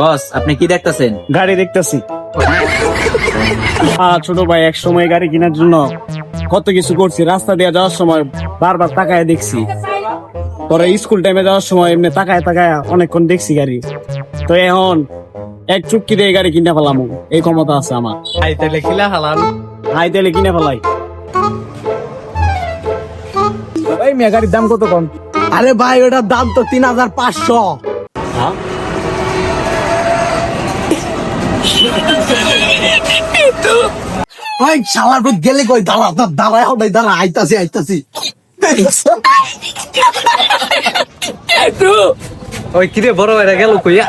বস আপনি কি দেখতেছেন? গাড়ি দেখতেছি। আ ছোট ভাই এক সময় গাড়ি কেনার জন্য কত কিছু করছি রাস্তা দিয়ে যাওয়ার সময় বারবার তাকায় দেখছি। পরে স্কুল টাইমে যাওয়ার সময় এমনি তাকায় তাকায় অনেকক্ষণ দেখছি গাড়ি। তো এখন এক চুক্তি দিয়ে গাড়ি কিনে ফেলাম এই ক্ষমতা আছে আমার। ভাই তাহলে খিলা হালান হাই তেলে কিনে ফেলাই। এই মেয়ে গাড়ির দাম কত কম আরে ভাই ওটার দাম তো তিন হাজার পাঁচশো। ওই শালার পুত গেলে কই? দাঁড়া দাঁড়া দাঁড়ায় হঠাই দাঁড়া আইতাছি আইতাছি। ওই কিরে বড় ভাইরা গেল কইয়া?